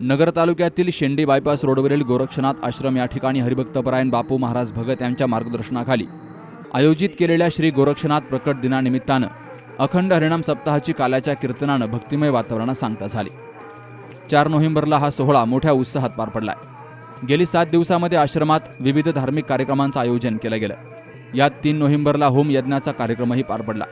नगर तालुक्यातील शेंडी बायपास रोडवरील गोरक्षनाथ आश्रम या ठिकाणी हरिभक्तपरायण बापू महाराज भगत यांच्या मार्गदर्शनाखाली आयोजित केलेल्या श्री गोरक्षनाथ प्रकट दिनानिमित्तानं अखंड हरिणाम सप्ताहाची काल्याच्या कीर्तनानं भक्तिमय वातावरणात सांगता झाली. चार नोव्हेंबरला हा सोहळा मोठ्या उत्साहात पार पडलाय. गेली सात दिवसामध्ये आश्रमात विविध धार्मिक कार्यक्रमांचं आयोजन केलं गेलं. यात तीन नोव्हेंबरला होम यज्ञाचा कार्यक्रमही पार पडला.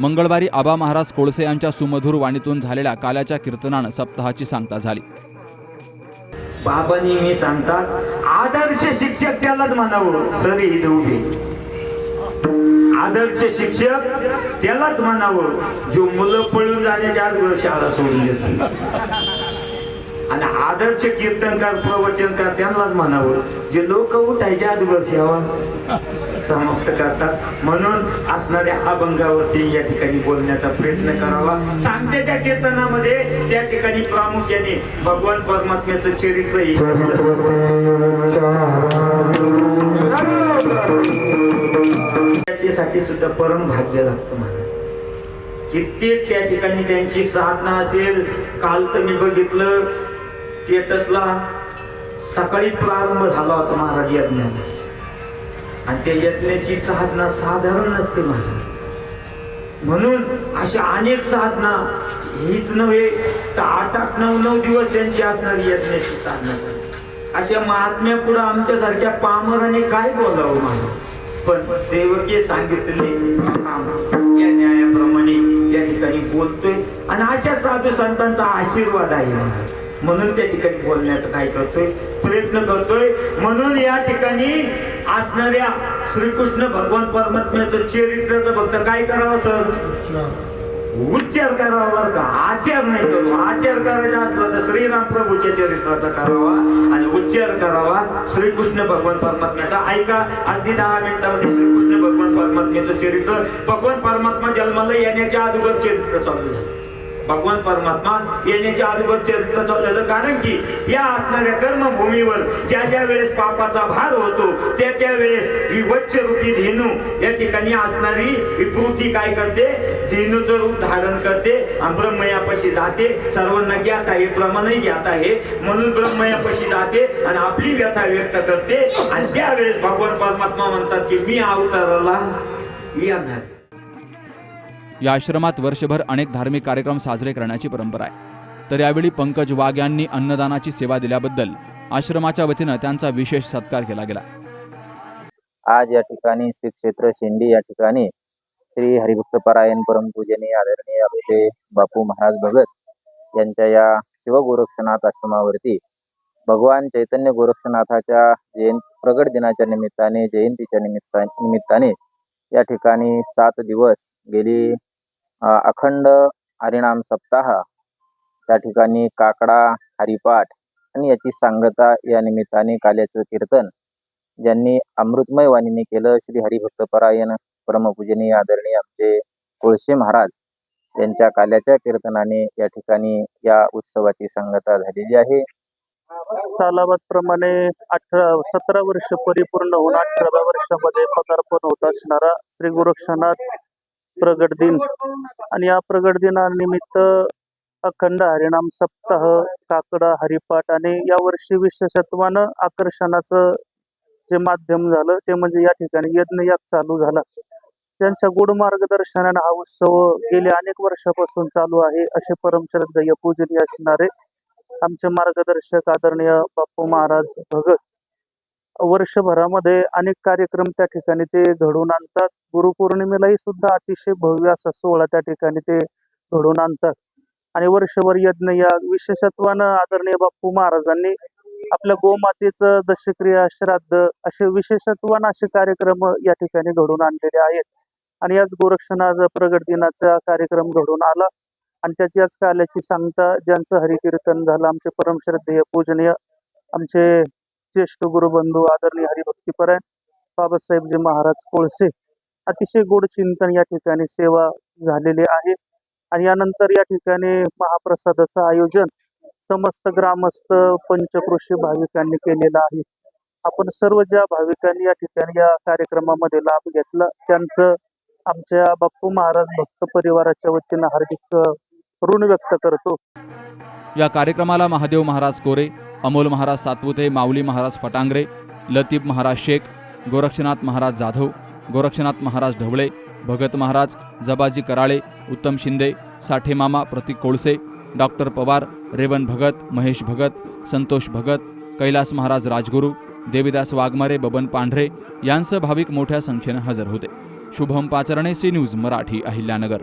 मंगळवारी आबा महाराज कोळसे यांच्या सुमधुर वाणीतून झालेल्या काल्याच्या कीर्तनानं सप्ताहाची सांगता झाली. बाबा नेहमी सांगतात आदर्श शिक्षक त्यालाच म्हणावं. सर इथे उभे आदर्श शिक्षक त्यालाच म्हणावं. जो मुलं पळून जाण्याच्या अगोदर शाळा सोडून देतो आणि आदर्श कीर्तनकार प्रवचनकार त्यांनाच म्हणावं. जे लोक उठायच्या अगोदर सेवा समाप्त करतात. म्हणून असणाऱ्या अभंगावरती या ठिकाणी बोलण्याचा प्रयत्न करावा. सांगतेच्या कीर्तनामध्ये त्या ठिकाणी प्रामुख्याने भगवान परमात्म्याचं चरित्र त्याच्यासाठी सुद्धा परम भाग्य लागतं मला. कित्येक त्या ठिकाणी त्यांची साधना असेल. काल तर मी बघितलं स्टेटसला सकाळी प्रारंभ झाला होता महाराज यज्ञाला आणि त्या यज्ञाची साधना साधारण नसते महाराज. म्हणून अशा अनेक साधना हीच नव्हे तर आठ आठ नऊ नऊ दिवस त्यांची असणारी यज्ञाची साधना झाली. अशा महात्म्या पुढे आमच्यासारख्या पामराने काय बोलावं मला पण सेवके सांगितले काम या न्यायाप्रमाणे या ठिकाणी बोलतोय. आणि अशा साधू संतांचा आशीर्वाद आहे मला. म्हणून त्या ठिकाणी बोलण्याचं काय करतोय? प्रयत्न करतोय. म्हणून या ठिकाणी असणाऱ्या श्रीकृष्ण भगवान परमात्म्याचं चरित्राचं फक्त काय करावं सर? उच्चार करावा का. आचार नाही करू. आचार करायचा असला तर श्रीराम प्रभूच्या चरित्राचा करावा आणि उच्चार करावा. श्रीकृष्ण भगवान परमात्म्याचा. ऐका अगदी दहा मिनिटामध्ये श्रीकृष्ण भगवान परमात्म्याचं चरित्र. भगवान परमात्मा जन्माला येण्याच्या अगोदर चरित्र चालू झालं. भगवान परमात्मा येण्याच्या अगोदर चर्चा चाललेलं कारण की या असणाऱ्या कर्मभूमीवर ज्या ज्या वेळेस पापाचा भार होतो त्या त्या वेळेस ही वच्च रूपी धेनू या ठिकाणी असणारी ही पृथ्वी काय करते? धेनूचं रूप धारण करते आणि ब्रह्मयापाशी जाते. सर्वांना ज्ञात आहे प्रमाणही ज्ञात आहे. म्हणून ब्रह्मयापाशी जाते आणि आपली व्यथा व्यक्त करते. आणि त्यावेळेस भगवान परमात्मा म्हणतात की मी अवताराला येणार. या आश्रमात वर्षभर अनेक धार्मिक कार्यक्रम साजरे करण्याची परंपरा आहे. तर यावेळी पंकज वाघ यांनी अन्नदानाची सेवा दिल्याबद्दल आश्रमाच्या वतीनं त्यांचा विशेष सत्कार केला गेला. आज या ठिकाणी श्री क्षेत्र शेंडी या ठिकाणी श्री हरिभक्तपरायण परमपूजनी आदरणीय अभिषेक बापू महाराज भगत यांच्या या शिवगोरक्षनाथ आश्रमावरती भगवान चैतन्य गोरक्षनाथाच्या जयंत प्रगट दिनाच्या निमित्ताने जयंतीच्या निमित्ता निमित्ताने या ठिकाणी सात दिवस गेली अखंड हरिनाम सप्ताह. त्या ठिकाणी काकडा हरिपाठ आणि याची सांगता या निमित्ताने काल्याचं कीर्तन ज्यांनी अमृतमय वाणीने केलं श्री हरिभक्तपरायण परमपूजनीय आदरणीय आमचे कोळसे महाराज यांच्या काल्याच्या कीर्तनाने या ठिकाणी या उत्सवाची सांगता झालेली आहे. सालाबाद अठरा सतरा वर्ष परिपूर्ण होऊन अठराव्या वर्षामध्ये पदार्पण होत असणारा श्री गोरक्षनाथ प्रगट दिन. आणि या प्रगट दिनानिमित्त अखंड हरिणाम सप्ताह काकडा हरिपाठ आणि या वर्षी विशेषत्वानं आकर्षणाचं जे माध्यम झालं ते म्हणजे या ठिकाणी यज्ञयाग चालू झाला. त्यांच्या गुढ मार्गदर्शनाने हा उत्सव गेल्या अनेक वर्षापासून चालू आहे असे परमश्रद्धेय पूजनीय असणारे आमचे मार्गदर्शक आदरणीय बापू महाराज भगत. वर्षभरामध्ये अनेक कार्यक्रम त्या ठिकाणी ते घडवून आणतात. गुरुपौर्णिमेलाही सुद्धा अतिशय भव्य असा सोहळा त्या ठिकाणी ते घडवून आणतात. आणि वर्षभर यज्ञ या विशेषत्वानं आदरणीय बाप्पू महाराजांनी आपल्या गोमातेचं दशक्रिया श्राद्ध असे विशेषत्वानं असे कार्यक्रम या ठिकाणी घडवून आणलेले आहेत. आणि याच गोरक्षणाचा प्रगट दिनाचा कार्यक्रम घडून आला. आणि त्याची आज काल्याची सांगता ज्यांचं हरिकीर्तन झालं आमचे परमश्रद्धेय पूजनीय आमचे ज्येष्ठ गुरुबंधू आदरणीय हरिभक्तीपरायण बाबासाहेबजी महाराज कोळसे अतिशय गोड चिंतन या ठिकाणी सेवा झालेली आहे. आणि यानंतर या ठिकाणी महाप्रसादाचं आयोजन समस्त ग्रामस्थ पंचकृषी भाविकांनी केलेलं आहे. आपण सर्व ज्या भाविकांनी या ठिकाणी या कार्यक्रमामध्ये लाभ घेतला त्यांचं आमच्या बाप्पू महाराज भक्त परिवाराच्या वतीनं हार्दिक ऋण व्यक्त करतो. या कार्यक्रमाला महादेव महाराज कोरे अमोल महाराज सातपुते माऊली महाराज फटांगरे लतीफ महाराज शेख गोरक्षनाथ महाराज जाधव गोरक्षनाथ महाराज ढवळे भगत महाराज जबाजी कराळे उत्तम शिंदे साठे मामा प्रतीक कोळसे डॉक्टर पवार रेवन भगत महेश भगत संतोष भगत कैलास महाराज राजगुरू देविदास वाघमारे बबन पांढरे यांसह भाविक मोठ्या संख्येनं हजर होते. Shubham Pacharne C news Marathi Ahilyanagar.